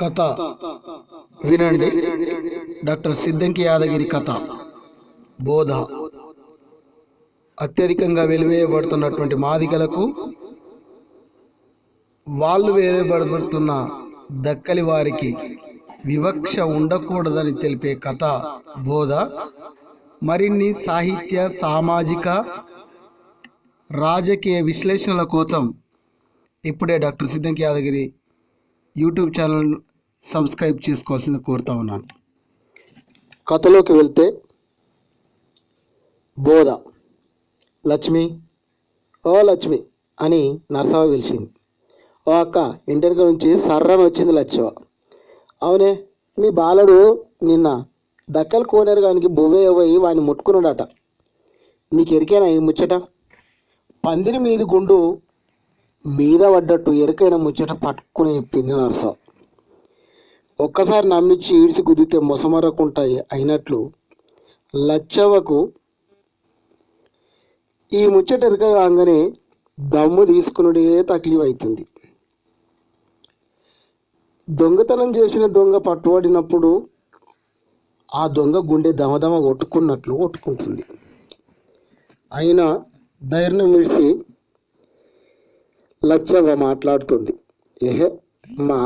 కథ. వినండి. డాక్టర్ సిద్ధంకి యాదగిరి కథ. బోధ. అత్యధికంగా వెలివేయబడుతున్నటువంటి మాదిగలకు వాళ్ళు వేయబడుతున్న దక్కలి వారికి వివక్ష ఉండకూడదని తెలిపే కథ బోధ. మరిన్ని సాహిత్య సామాజిక రాజకీయ విశ్లేషణల కోసం ఇప్పుడే doctor Siddhamki Yadagiri YouTube channel subscribe చేసుకోవాల్సింది కోరుతా ఉన్నాను. కథలోకి వెళ్తే బోధ లక్ష్మి ఓ లక్ష్మి అని నరసవ పిలిచింది. ఓ అక్క ఇంటర్కి నుంచి సర్రని వచ్చింది లచ్చవ అవునే మీ బాలుడు నిన్న దక్కల కోనేరుగానికి బువ్వే పోయి వాడిని ముట్టుకున్నాడట. నీకు ఎరికైనా ఈ ముచ్చట? పందిరి మీది గుండు మీద పడ్డట్టు ఎరుకైన ముచ్చట పట్టుకుని చెప్పింది నరస ఒక్కసారి నమ్మించి ఈడ్చి కుదిరితే మొసమరకుంటాయి అయినట్లు లచ్చవ్వకు ఈ ముచ్చట ఎరకగానే రాగానే దమ్ము తీసుకునుడే తక్లీఫ్ అవుతుంది దొంగతనం చేసిన దొంగ పట్టుబడినప్పుడు ఆ దొంగ గుండె దమదమ కొట్టుకున్నట్లు కొట్టుకుంటుంది. అయినా ధైర్యం విడిచి లచ్చవ్వ మాట్లాడుతుంది. ఏహే మా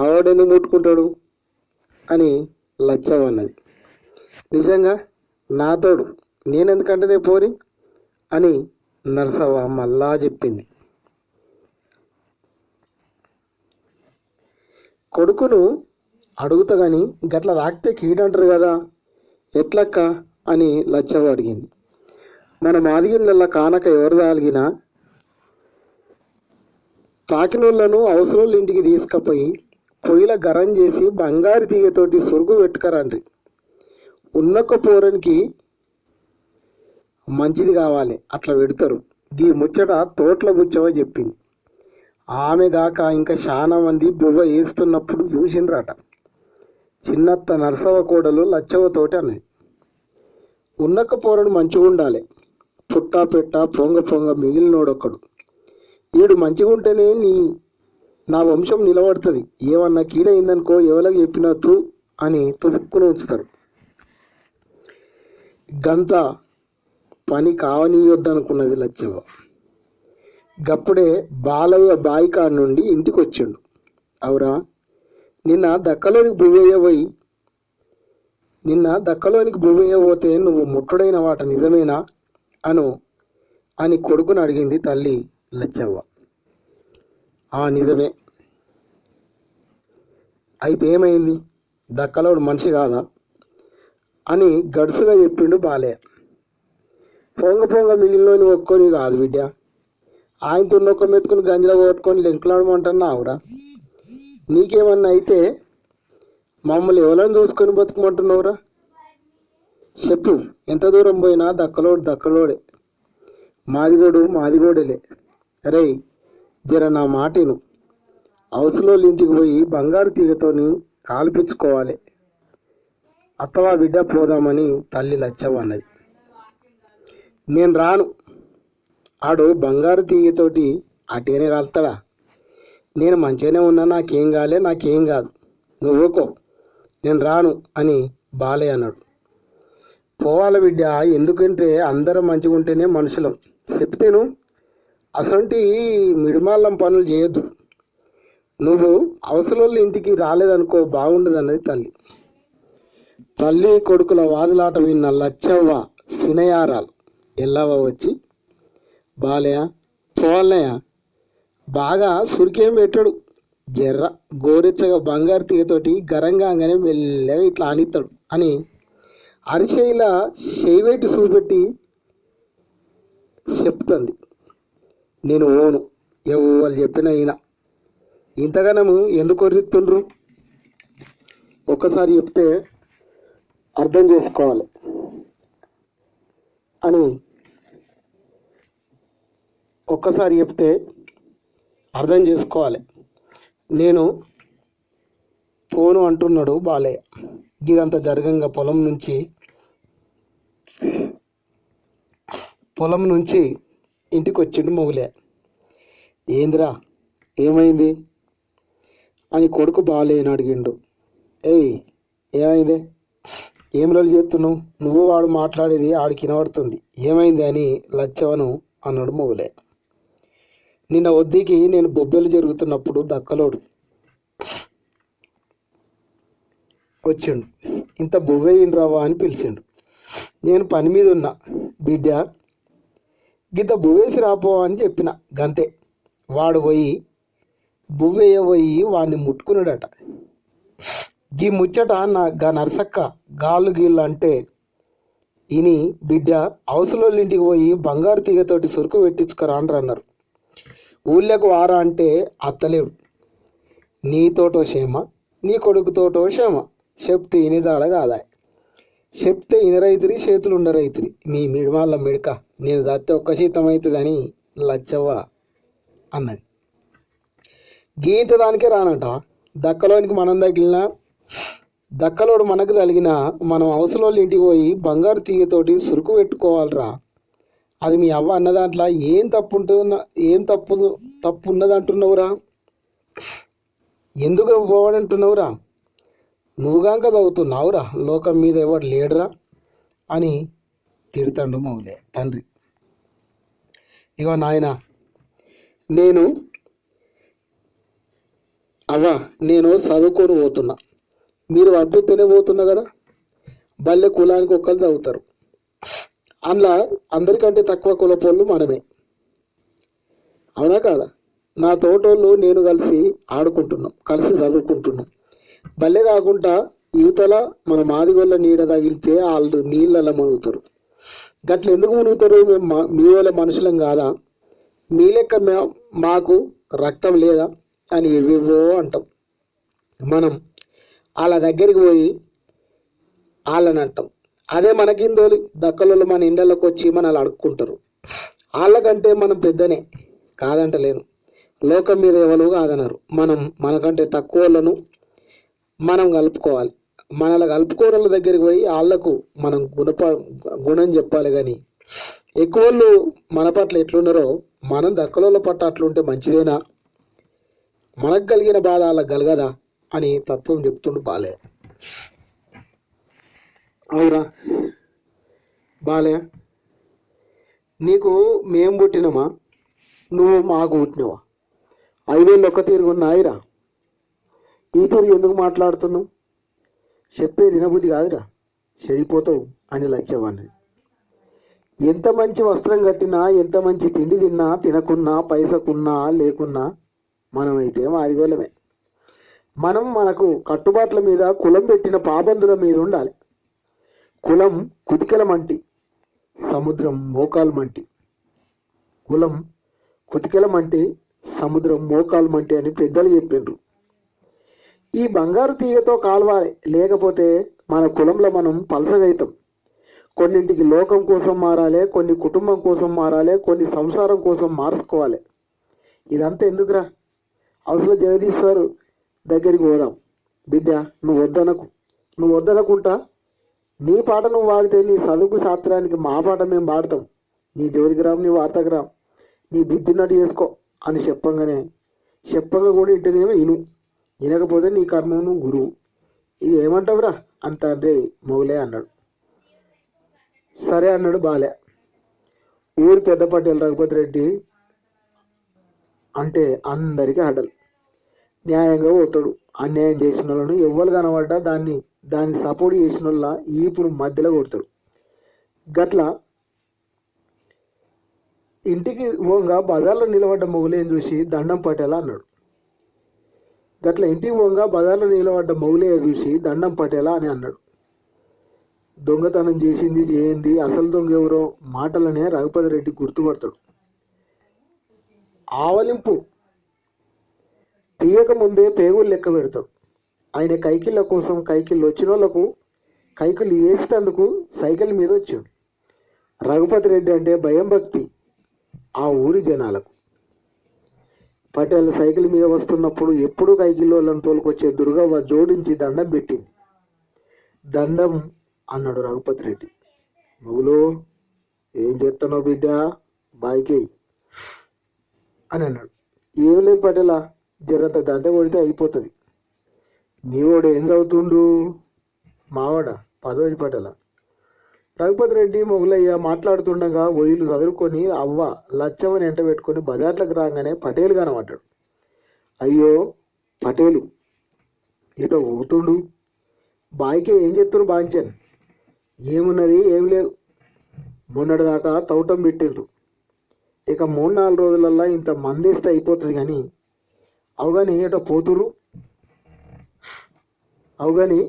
ముట్టుకుంటాడు? అని లచ్చవ్వ అన్నది నిజంగా నాతోడు నేనెందుకంటేనే పోరి అని నరసవ్వ మళ్ళా చెప్పింది. కొడుకును అడుగుతా కానీ గట్ల తాకితే కీడంటారు కదా? ఎట్లక్క? అని లచ్చవ్వ అడిగింది. మన మాదిగిళ్ళ కానక ఎవరు తాగినా తాకినోళ్ళను అవసరం ఇంటికి తీసుకుపోయి పొయ్యిల గరం చేసి బంగారు తీగతోటి సొరుగు పెట్టుకరండి ఉన్నొక్క పోరనికి మంచిది కావాలి అట్లా పెడతారు. ఈ ముచ్చట తోట్ల బుచ్చవ చెప్పింది. ఆమె గాక ఇంకా చాలా మంది బువ్వ వేస్తున్నప్పుడు చూసిండ్రట. చిన్నత్త నరసవ కోడలు లచ్చవతోటి అన్నది. ఉన్నక్క పోరడు మంచిగా ఉండాలి. పుట్టా పెట్ట పొంగ పొంగ మిగిలినోడొక్కడు. వీడు మంచిగా ఉంటేనే నీ నా వంశం నిలబడుతుంది. ఏమన్నా కీడైందనుకో ఎవరికి చెప్పినా తూ అని తొడుక్కుని ఉంచుతారు. గంత పని కావనీయొద్దనుకున్నది లచ్చవ్వ. గప్పుడే బాలయ్య బాయికాడ నుండి ఇంటికి వచ్చిండు అవురా నిన్న దక్కలోనికి బువ్వయ్య పోయి నిన్న దక్కలోనికి బువ్వయ్య పోతే నువ్వు ముట్టుడైన వాట నిజమేనా? అను అని కొడుకుని అడిగింది తల్లి లచ్చవ్వ. నిజమే. అయితే ఏమైంది? దక్కలోడు మనిషి కాదా? అని గడుసుగా చెప్పిండు బాలయ్య. పొంగ పొంగ మిగిలినోని ఒక్కొని కాదు బిడ్డ. ఆయన తున్నొక్క మెత్తుకుని గంజలో కొట్టుకొని లెంకులాడమంటున్నావురా నీకేమన్నా అయితే మమ్మల్ని ఎవరైనా చూసుకొని బతుకుమంటున్నావురా? చెప్పు ఎంత దూరం పోయినా దక్కలోడు దక్కలోడే. మాదిగోడు మాదిగోడేలే. అరే జర నా మాటను. అవసలోళ్ళ ఇంటికి పోయి బంగారు తీగతోని కాల్పించుకోవాలి అత్తవా బిడ్డ పోదామని తల్లి లచ్చవ్వ అన్నది. నేను రాను. ఆడు బంగారు తీగతోటి అటేనే కాలుతాడా నేను మంచిగానే ఉన్నా నాకేం కాలే నాకేం కాదు. నువ్వు ఊకో నేను రాను అని బాలయ్య అన్నాడు. పోవాలి బిడ్డ ఎందుకంటే అందరం మంచిగా ఉంటేనే మనుషులం. చెప్తేను అసంటి మిడిమాళ్ళం పనులు చేయొద్దు. నువ్వు అవసరం ఇంటికి రాలేదనుకో బాగుండదు అన్నది తల్లి. తల్లి కొడుకుల వాదులాట విన్న లచ్చవ్వ సినయారాలు. ఎల్లవ్వ వచ్చి బాలయ్య పోవాలయ్య బాగా సురికేం పెట్టాడు. జర్ర గోరెచ్చగా బంగారు తీగతోటి గరంగానే మెల్లగా ఇట్లా అనిస్తాడు అని అరిచేయిలా చేయిబెట్టి చూపెట్టి చెప్తుంది. నేను ఓను. ఎవరు చెప్పిన ఈయన. ఇంతగానము ఎందుకు కొర్రిస్తుండ్రు ఒక్కసారి చెప్తే అర్థం చేసుకోవాలి. అని ఒక్కసారి చెప్తే అర్థం చేసుకోవాలి. నేను ఫోను అంటున్నాడు బాలయ్య. ఇదంతా జరగంగా పొలం నుంచి పొలం నుంచి ఇంటికి వచ్చిండు మొగులే. ఏందిరా? ఏమైంది? అని కొడుకు బాలేని అడిగిండు. ఏయ్ ఏమైంది? ఏం రోజు చెప్తున్నావు నువ్వు వాడు మాట్లాడేది ఆడికి వినబడుతుంది. ఏమైంది అని లచ్చవను అన్నాడు మొగులే. నిన్న వద్దికి నేను బొబ్బెలు జరుగుతున్నప్పుడు దక్కలోడు వచ్చిండు. ఇంత బొవ్వేయండి రావా అని పిలిచిండు. నేను పని మీద ఉన్నా. బిడ్డ గింత బువ్వేసి రాపో అని చెప్పిన. గంతే. వాడు పోయి బువ్వేయ పోయి వాడిని ముట్టుకున్నాడట. గీ ముచ్చట నా గా నరసక్క గాళ్ళు గీళ్ళు అంటే ఇని బిడ్డ అవసలోళ్ళ ఇంటికి పోయి బంగారు తీగతోటి సురుకు పెట్టించుకురా అని అన్నారు. ఊళ్ళకు వారా అంటే అత్తలేడు. నీతోటో క్షేమ నీ కొడుకుతోటో క్షేమ చెప్తే ఇనిదాడ కాదా చెప్తే ఇనరైతురి చేతులు ఉండరైతురి నీ మిడివాళ్ళ మిడక. నేను చస్తే ఒక్క శీతం అవుతుందని లచ్చవ్వ అన్నది. గీత దానికే రానంట దక్కలోనికి మనం తగిలిన దక్కలోడు మనకు తగిలిన మనం అవసరం ఇంటికి పోయి బంగారు తీగతోటి సురుకు పెట్టుకోవాలిరా. అది మీ అవ్వ అన్న దాంట్లో ఏం తప్పు ఉంటుందో ఏం తప్పు తప్పు ఉన్నది అంటున్నావురా ఎందుకు పోవాలంటున్నావురా నువ్వుగాక చదువుతున్నావురా లోకం మీద ఎవడు లేడురా అని తిడతాడు మౌలే. తండ్రి. ఇగో నాయన నేను అవ్వ నేను చదువుకొని పోతున్నా. మీరు పంపిస్తేనే పోతున్నా కదా? బల్లె కులానికి ఒక్కరు చదువుతారు అందులో అందరికంటే తక్కువ కులపోళ్ళు మనమే. అవునా కాదా? నా తోటోళ్ళు నేను కలిసి ఆడుకుంటున్నాం కలిసి చదువుకుంటున్నాం. బల్లె కాకుండా యువతల మన మాదిగొల్ల నీడ తగిలితే వాళ్ళు నీళ్ళలో మునుగుతారు గట్ల ఎందుకు మునుగుతారు? మేము మీ వాళ్ళ మనుషులం కాదా? మీ లెక్క మాకు రక్తం లేదా అని ఎవేవో అంటాం. మనం వాళ్ళ దగ్గరికి పోయి వాళ్ళని అంటాం. అదే మనకిందోలి దక్కలలో మన ఇండ్లకు వచ్చి మనల్ని అడుక్కుంటారు. వాళ్ళకంటే మనం పెద్దనే కాదంటలేను లోకం మీద ఎవరు కాదన్నారు మనం మనకంటే తక్కువలను మనం కలుపుకోవాలి. మనల్ని కలుపుకోని దగ్గరికి పోయి వాళ్ళకు మనం గుణప గుణం చెప్పాలి కానీ ఎక్కువ వాళ్ళు మన పట్ల ఎట్లున్నారో మనం దక్కలోళ్ళ పట్ల అట్లుంటే మంచిదేనా? మనకు కలిగిన బాధ వాళ్ళకి కలగదా? అని తత్వం చెప్తుండు బాలే అవురా బాలే నీకు మేము పుట్టినమా? నువ్వు మాకు పుట్టినవా? ఐదేళ్ళు ఒక్క తీరుగున్నాయిరా ఈ తీరు ఎందుకు మాట్లాడుతున్నావు? చెప్పేది వినబుద్ధి కాదురా. చెడిపోతావు అని లక్ష్యవాణ్ణి ఎంత మంచి వస్త్రం కట్టినా ఎంత మంచి తిండి తిన్నా తినకున్నా పైసకున్నా లేకున్నా మనమైతే మాదిగోళమే మనం మనకు కట్టుబాట్ల మీద కులం పెట్టిన పాబందుల మీద ఉండాలి. కులం కుతికల మంటి సముద్రం మోకాలు మంటి. కులం కుతికల మంటి సముద్రం మోకాలు మంటి అని పెద్దలు చెప్పిండ్రు ఈ బంగారు తీగతో కాల్వాలి లేకపోతే మన కులంలో మనం పలసగైతాం. కొన్నింటికి లోకం కోసం మారాలి కొన్ని కుటుంబం కోసం మారాలి కొన్ని సంసారం కోసం మార్చుకోవాలి ఇదంతా ఎందుకురా? అవసరం జగదీష్ సార్ దగ్గరికి పోదాం. బిడ్డ నువ్వు వద్దనకు. నువ్వు వద్దనకుంటా? నీ పాట నువ్వు వాడితే నీ చదువుకు శాస్త్రానికి మా పాట మేము పాడతాం. నీ జోలికి రామ్ నీ వార్తకు రామ్. నీ బిడ్డనట్టు చేసుకో అని చెప్పంగానే చెప్పంగా కూడా ఇంటనేమో ఇను. వినకపోతే నీ కర్మం నువ్వు గురువు ఇది ఏమంటావురా? అంత అంటే మొగలే అన్నాడు. సరే అన్నాడు బాలే. ఊరు పెద్ద పటేల్ రఘుపతి రెడ్డి అంటే అందరికీ అడలు న్యాయంగా పోతాడు అన్యాయం చేసిన వాళ్ళను ఎవ్వరు కనబడ్డా దాన్ని దాన్ని సపోర్ట్ చేసిన వాళ్ళ ఇప్పుడు మధ్యలో కొడతాడు. గట్ల ఇంటికి పోగా బజార్లో నిలబడ్డ మొగులేని చూసి దండం పట్టేలా అన్నాడు. గట్ల ఇంటికి పోగా బజార్లో నిలబడ్డ మౌలయ్య చూసి దండం పటేలా అని అన్నాడు. దొంగతనం చేసింది చేయింది అసలు దొంగ ఎవరో మాటలనే రఘుపతి రెడ్డి గుర్తుపడతాడు. ఆవలింపు. తీయక ముందే పేగులు లెక్క పెడతాడు. ఆయన కైకిళ్ళ కోసం కైకిళ్ళు వచ్చిన వాళ్ళకు కైకిళ్ళు వేసేందుకు సైకిల్ మీద వచ్చాడు. రఘుపతి రెడ్డి అంటే భయం భక్తి ఆ ఊరి జనాలకు. పటేల్ సైకిల్ మీద వస్తున్నప్పుడు ఎప్పుడు కైకిల్లోళ్ళని తోలుకొచ్చే దుర్గవ్వ జోడించి దండం పెట్టింది. దండం అన్నాడు రఘుపతి రెడ్డి. నువ్వులో ఏం చేస్తున్నావు బిడ్డ? బాయికేయి అని అన్నాడు. ఏం లేదు పటేలా జరంత దండ కొడితే అయిపోతుంది. నీవోడు ఏం చదువుతుండు? మావాడ? పదవి పటేలా. రఘుపతి రెడ్డి మొగలయ్య మాట్లాడుతుండగా ఒయిలు చదువుకొని అవ్వ లచ్చవని ఎంట పెట్టుకొని బజార్లకు రాగానే పటేలు కనబడ్డాడు. అయ్యో పటేలు ఇటో ఊతుండు బాయికే ఏం చెప్తున్నారు బాంచన్? ఏమున్నది ఏమి మొన్నటి మొన్నటిదాకా తౌటం పెట్టిండ్రు. ఇక మూడు నాలుగు రోజులల్లా ఇంత మందేస్తే అయిపోతుంది కానీ అవుగాని ఏటో పోతురు అవుగాని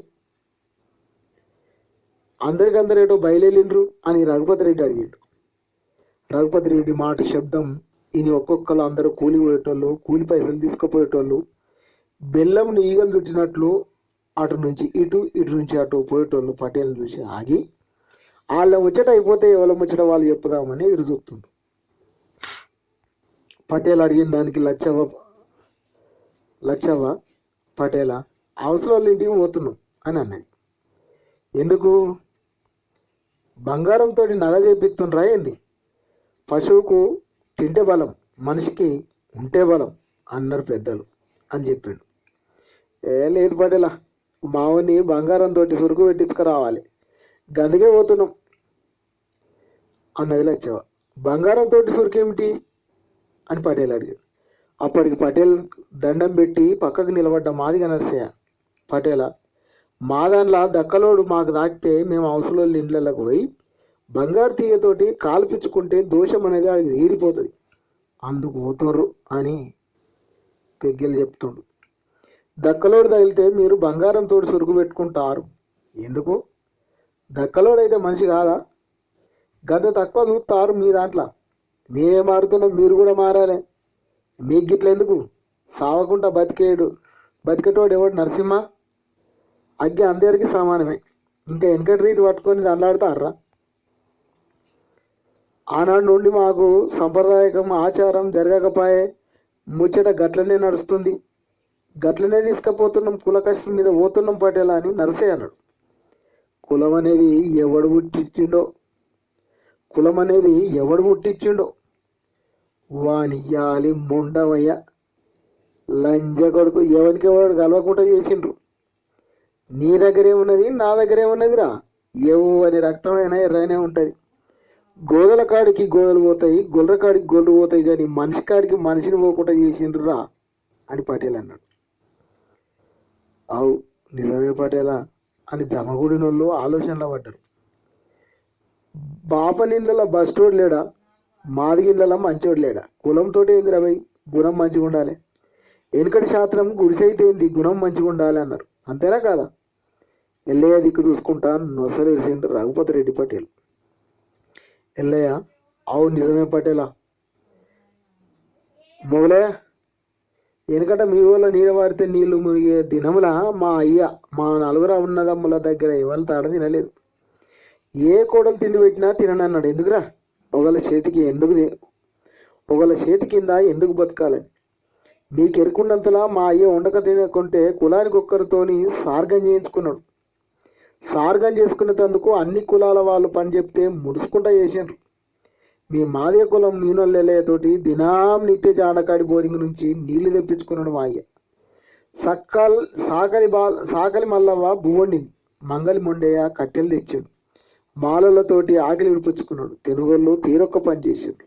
అందరికందరేటో బయలుదేరిండ్రు అని రఘుపతి రెడ్డి అడిగిండు. రఘుపతి రెడ్డి మాట శబ్దం ఈయన ఒక్కొక్కరు అందరూ కూలి పోయేటోళ్ళు కూలి పైసలు తీసుకుపోయేటోళ్ళు బెల్లం ఈగలు చుట్టినట్లు అటు నుంచి ఇటు ఇటు నుంచి అటు పోయేటోళ్ళు పటేల్ చూసి ఆగి వాళ్ళ ముచ్చట అయిపోతే ఎవరి ముచ్చట వాళ్ళు చెప్పుదామని ఎదురు చూస్తుండ్రు. పటేల్ అడిగిన దానికి లచ్చవ్వ లచ్చవ్వ పటేల అవసరం వాళ్ళ ఇంటికి పోతున్నాం అని అన్నది. ఎందుకు? బంగారంతో నగ చేపిస్తుండ్రా ఏంది? పశువుకు తింటే బలం మనిషికి ఉంటే బలం అన్నారు పెద్దలు అని చెప్పిండు. ఏ లేదు పడేలా మావుని బంగారంతో సురుకు పెట్టించుకురావాలి. గందుకే పోతున్నాం అన్నది లచ్చవ బంగారంతో సురుకేమిటి అని పటేల్ అడిగాడు. అప్పటికి పటేల్ దండం పెట్టి పక్కకు నిలబడ్డ మాదిగా నరసయ్య పటేల మా దాంట్లో దక్కలోడు మాకు దాకితే మేము అవసరం ఇండ్లలోకి పోయి బంగారు తీగతోటి కాల్పించుకుంటే దోషం అనేది అది తీరిపోతుంది. అందుకు పోతుర్రు అని పెగ్గెలు చెప్తుండు. దక్కలోడు తగిలితే మీరు బంగారంతో సురుగు పెట్టుకుంటారు. ఎందుకు? దక్కలోడైతే మనిషి కాదా? గంత తక్కువ చూస్తారు మీ దాంట్లో. మేమే మారుతున్నాం మీరు కూడా మారాలి. మీకు గిట్ల ఎందుకు? సావకుండా బతికేడు బతికేటోడు ఎవడు నరసింహ? అగ్గి అందరికీ సమానమే. ఇంకా వెనకటి రీతి పట్టుకొని దండాడుతారా ఆనాడు నుండి మాకు సంప్రదాయకం ఆచారం జరగకపోయే ముచ్చట గట్లనే నడుస్తుంది. గట్లనే తీసుకుపోతున్నాం కుల కష్టం మీద పోతున్నాం పటేలా అని నరసే అన్నాడు. కులం అనేది ఎవడు పుట్టించిండో? కులం అనేది ఎవడు పుట్టించిండో? వాని యాలి ముండవయ్య. లంజ కొడుకు ఎవరికి ఎవడు కలవకుండా చేసిండ్రు? నీ దగ్గర ఏమున్నది నా దగ్గర ఏమున్నదిరా ఎవు రక్తమైనా ఎర్రనే ఉంటుంది. గోదల కాడికి గోదలు పోతాయి గొర్రె కాడికి గొర్రెలు పోతాయి కానీ మనిషి కాడికి మనిషిని పోకుండా చేసిండ్రురా అని పటేల్ అన్నాడు. అవు నిజమే పటేలా అని జమగూడినోళ్ళు ఆలోచనలో పడ్డారు. బాప నీళ్ళలో బస్టోడు లేడా? మాదిగిళ్ళలో మంచోడు లేడా? కులంతో ఏంది రవై గుణం మంచిగా ఉండాలి వెనుకటి శాస్త్రం గుడిసైతే ఏంది? గుణం మంచిగా ఉండాలి అన్నారు. అంతేనా కాదా? ఎల్లయ్య దిక్కు చూసుకుంటా నొసలేసిండు రఘుపతి రెడ్డి పటేల్. ఎల్లయ్య అవు నిజమే పటేలా? మొగలయ్య వెనకట మీ వల్ల నీడ వారితే నీళ్ళు మునిగే దినముల? మా అయ్య మా నలుగురు ఉన్నదమ్ముల దగ్గర ఇవాళ తాడ తినలేదు. ఏ కోడలు తిండి పెట్టినా తిననన్నాడు. ఎందుకురా? ఒకళ్ళ చేతికి ఎందుకు ఒకళ్ళ చేతి కింద ఎందుకు బతకాలని మీకు ఎరుకున్నంతలా మా అయ్య ఉండక తినకుంటే కులానికి ఒక్కరితోని సార్గం చేయించుకున్నాడు. సార్గం చేసుకునేటందుకు అన్ని కులాల వాళ్ళు పని చెప్తే ముడుచుకుంటా చేసిండ్రు. మీ మాదే కులం నీనొల్లెలతోటి దినాం నిత్య జాడకాడి బోరింగ్ నుంచి నీళ్ళు తెప్పించుకున్నాడు మా అయ్య. సక్కల్ సాకలి బాల్ సాకలి మల్లవ్వ బువ్వండింది. మంగలి మొండయ్య కట్టెలు తెచ్చాడు. మాలలతోటి ఆకలి విడిపించుకున్నాడు. తెనుగోళ్ళు తీరొక్క పని చేశాడు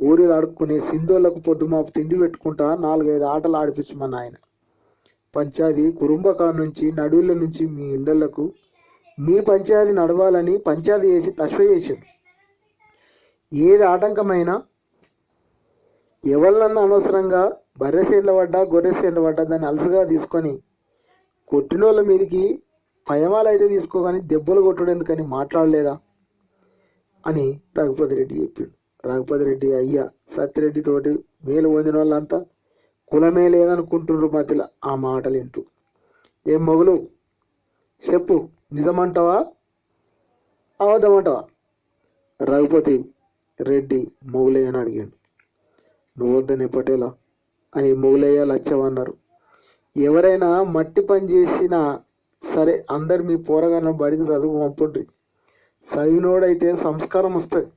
ఊరిలో ఆడుకునే సింధోళ్ళకు పొద్దుమాపు తిండి పెట్టుకుంటా నాలుగైదు ఆటలు ఆడిపించమని ఆయన పంచాది కురుంబకా నుంచి నడువుల నుంచి మీ ఇళ్ళకు మీ పంచాయతీ నడవాలని పంచాయతీ చేసి తశ్వ చేసాడు ఏది ఆటంకమైనా ఎవరినన్నా అనవసరంగా బర్రె సేండ్ల పడ్డా గొర్రె సేండ్ల పడ్డా దాన్ని అలసుగా తీసుకొని కొట్టినోళ్ళ మీదకి పయమాలు అయితే తీసుకోగానే దెబ్బలు కొట్టడం ఎందుకని మాట్లాడలేదా అని రఘుపతి రెడ్డి చెప్పిండు. రఘుపతి రెడ్డి అయ్యా సత్యరెడ్డి తోటి మేలు పొందిన వాళ్ళంతా కులమే లేదనుకుంటున్నారు మధ్యలో ఆ మాటలు వింటూ. ఏం మొగులు? చెప్పు. నిజమంటావా? అవద్దమంటావా రఘుపతి రెడ్డి మొగులయ్య అని అడిగాడు. నువ్వు వద్దని పటేలా అని మొగులయ్య లచ్చవన్నారు ఎవరైనా మట్టి పని చేసినా సరే అందరు మీ పోరగాళ్ళ బడికి చదువు పంపండి చదివినోడైతే సంస్కారం వస్తుంది.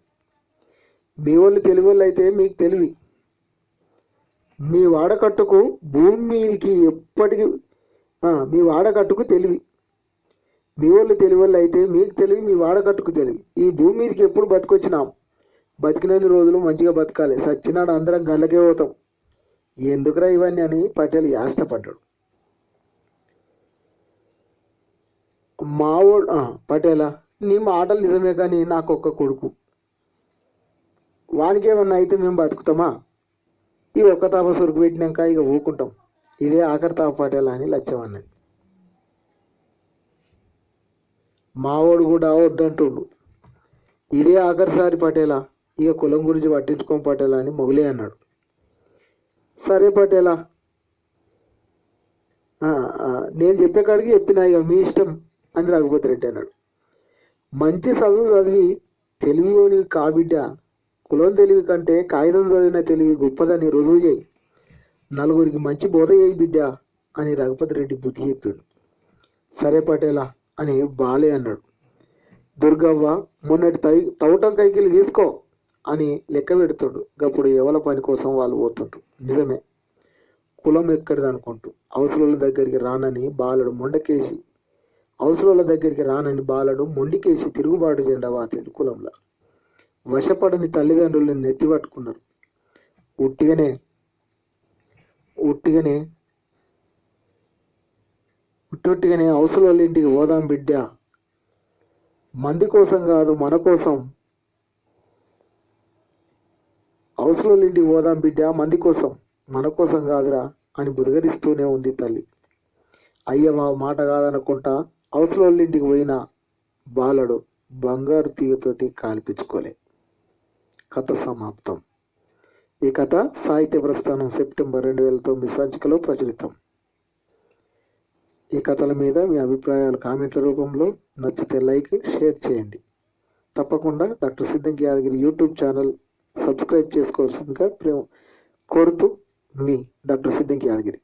మీ వాళ్ళు తెలివి వాళ్ళు అయితే మీకు తెలివి. మీ వాడకట్టుకు భూమి మీదకి ఎప్పటికీ మీ వాడకట్టుకు తెలివి. మీ వాళ్ళు అయితే మీకు తెలివి మీ వాడకట్టుకు తెలివి. ఈ భూమి మీదకి ఎప్పుడు బతికొచ్చినాం? బతికినన్ని రోజులు మంచిగా బతకాలి. సచ్చినాడు అందరం గళ్ళకే పోతాం. ఎందుకురా ఇవన్నీ అని పటేల్ యాష్టపడ్డాడు మావోడు పటేలా నీ మాటలు నిజమే కానీ నాకు ఒక్క కొడుకు. వానికి ఏమన్నా అయితే మేము బతుకుతామా? ఈ ఒక్క తాప సురుకు పెట్టినాక ఇక ఊకుంటాం. ఇదే ఆఖరి తాప పటేలా అని లక్ష్యం అన్నది. మావోడు కూడా వద్దంటుండు. ఇదే ఆఖరిసారి పటేలా ఇక కులం గురించి పట్టించుకోం పటేలా అని మొగలే అన్నాడు. సరే పటేలా నేను చెప్పే కాడికి చెప్పినా ఇక మీ ఇష్టం అని రఘుపతి రెడ్డి అన్నాడు. మంచి చదువు చదివి తెలివిలోని కాబిడ్డ కులం తెలివి కంటే కాగితం చదివిన తెలివి గొప్పదని రుజువు చేయి. నలుగురికి మంచి బోధ చేయి బిడ్డ అని రఘుపతి రెడ్డి బుద్ధి చెప్పాడు. సరే పటేలా అని బాలే అన్నాడు. దుర్గవ్వ మొన్నటి తై తవ్వటం కైకిలు తీసుకో అని లెక్క పెడుతుడు. గప్పుడు ఎవల పని కోసం వాళ్ళు పోతుంటు నిజమే. కులం ఎక్కడిది అనుకుంటూ అవసరాల దగ్గరికి రానని బాలుడు మొండకేసి అవసరాల దగ్గరికి రానని బాలుడు మొండికేసి తిరుగుబాటు జెండా వాతాడు కులంలో. వశపడని తల్లిదండ్రులను నెత్తి పట్టుకున్నారు. ఉట్టిగానే ఉట్టిగానే ఉట్టొట్టిగానే వాళ్ళ ఇంటికి పోదాం బిడ్డ. మంది కోసం కాదు మన కోసం. అవసరం ఇంటికి పోదాం బిడ్డ మంది కోసం. మన కోసం కాదురా అని బురగరిస్తూనే ఉంది తల్లి. అయ్య మా మాట కాదనుకుంటా అవసరం ఇంటికి పోయిన బాలడు బంగారు తీగతోటి కాల్పించుకోలే. కథ సమాప్తం. ఈ కథ సాహిత్య ప్రస్థానం సెప్టెంబర్ రెండు వేల తొమ్మిది సంచికలో ప్రచురితం. ఈ కథల మీద మీ అభిప్రాయాలు కామెంట్ల రూపంలో నచ్చితే లైక్ షేర్ చేయండి. తప్పకుండా doctor Siddhamki Yadagiri YouTube channel subscribe చేసుకోవాల్సిందిగా ప్రేమ కోరుతూ మీ డాక్టర్ సిద్ధంకి యాదగిరి.